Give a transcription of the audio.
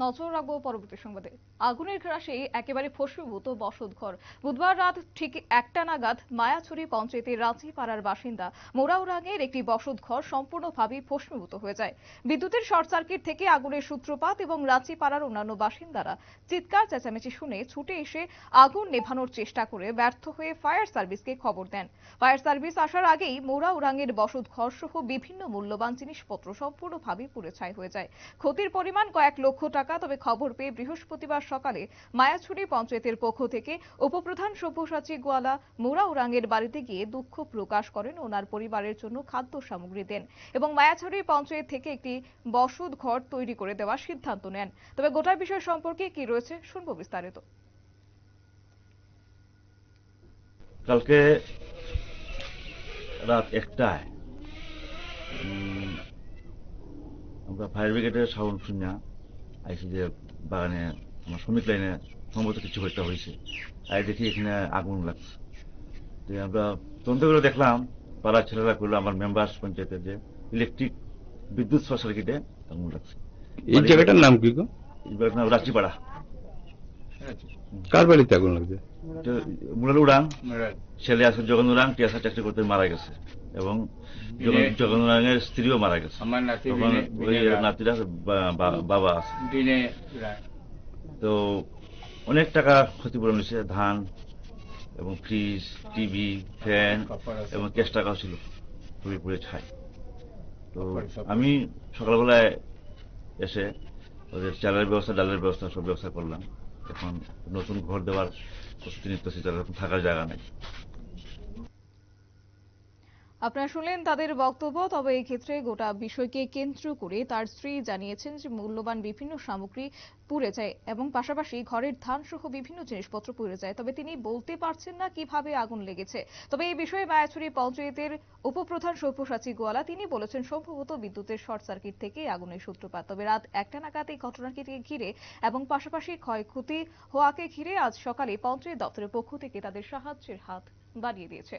নজর রাখব পরবর্তী সংবাদে। আগুনের গ্রাসে একেবারে ফসীভূত বসতঘর। বুধবার রাত ঠিক একটা নাগাদ মায়াছড়ি পঞ্চায়েতের রাঁচি পাড়ার বাসিন্দা মোরাউরাঙের একটি বসতঘর সম্পূর্ণভাবে ফসীভূত হয়ে যায়। বিদ্যুতের শর্ট সার্কিট থেকে আগুনের সূত্রপাত এবং রাঁচি পাড়ার অন্যান্য বাসিন্দারা চিৎকার, চেঁচামেচি শুনে ছুটে এসে আগুন নেভানোর চেষ্টা করে ব্যর্থ হয়ে ফায়ার সার্ভিসকে খবর দেন। ফায়ার সার্ভিস আসার আগেই মোরাউরাঙের বসতঘর সহ বিভিন্ন মূল্যবান জিনিসপত্র সম্পূর্ণভাবে পুড়ে ছাই হয়ে যায়। ক্ষতির পরিমাণ কয়েক লক্ষ টাকা তবে খবর পেয়ে বৃহস্পতিবার সকালে মায়াছড়ি পঞ্চায়েতের পক্ষ থেকে উপপ্রধান সব্যসাচী গোয়ালা মোরা মোরাউরাঙের বাড়িতে গিয়ে দুঃখ প্রকাশ করেন ওনার পরিবারের জন্য খাদ্য সামগ্রী দেন এবং মায়াছড়ি পঞ্চায়েত থেকে একটি বসত ঘর তৈরি করে দেওয়ার সিদ্ধান্ত নেন। তবে গোটা বিষয় সম্পর্কে কি রয়েছে শুনব বিস্তারিত। কালকে রাত একটায় আমরা ফায়ার ব্রিগেডের সাউন্ড শুনিয়া আইসি যে বাগানে আমার শ্রমিক লাইনে সম্ভবত কিছু হইতে হয়েছে আর দেখি এখানে আগুন লাগছে। তো আমরা তদন্ত করে দেখলাম পাড়ার ছেলেরা করল আমার মেম্বার পঞ্চায়েতের যে ইলেকট্রিক বিদ্যুৎ শর্ট সার্কিটে আগুন লাগছে। এই জায়গাটার নাম কি গো? নাম কার বাড়িতে আগুন লাগছে? মুরাল উড়ান ছেলে আছে জগন উড়ান টিয়াসা চাকরি করতে মারা গেছে। এবং জগন- দিনে- জগন উড়ানের স্ত্রীও মারা গেছে। তখন ওই নাতিরা বাবা আছে। তো অনেক টাকা ক্ষতিপূরণ হয়েছে ধান এবং ফ্রিজ টিভি ফ্যান এবং ক্যাশ টাকাও ছিল। পুড়ে পুড়ে ছাই। তো আমি সকালবেলায় এসে ওদের চালের ব্যবস্থা ডালের ব্যবস্থা সব ব্যবস্থা করলাম। এখন নতুন ঘর দেওয়ার প্রস্তুতি নিতেছি তাদের থাকার জায়গা নেই। আপনারা শুনলেন তাদের বক্তব্য, তবে এই ক্ষেত্রে গোটা বিষয়কে কেন্দ্র করে তার স্ত্রী জানিয়েছেন যে মূল্যবান বিভিন্ন সামগ্রী পুড়ে যায় এবং পাশাপাশি ঘরের ধান সহ বিভিন্ন জিনিসপত্র পুড়ে যায়। তবে তিনি বলতে পারছেন না কীভাবে আগুন লেগেছে। তবে এই বিষয়ে মায়াছড়ি পঞ্চায়েতের উপপ্রধান সব্যসাচী গোয়ালা, তিনি বলেছেন, সম্ভবত বিদ্যুতের শর্ট সার্কিট থেকে আগুনের সূত্রপাত। তবে রাত একটা নাগাদ এই ঘটনাকে ঘিরে এবং পাশাপাশি ক্ষয়ক্ষতি হওয়াকে ঘিরে আজ সকালে পঞ্চায়েত দপ্তরের পক্ষ থেকে তাদের সাহায্যের হাত বাড়িয়ে দিয়েছে।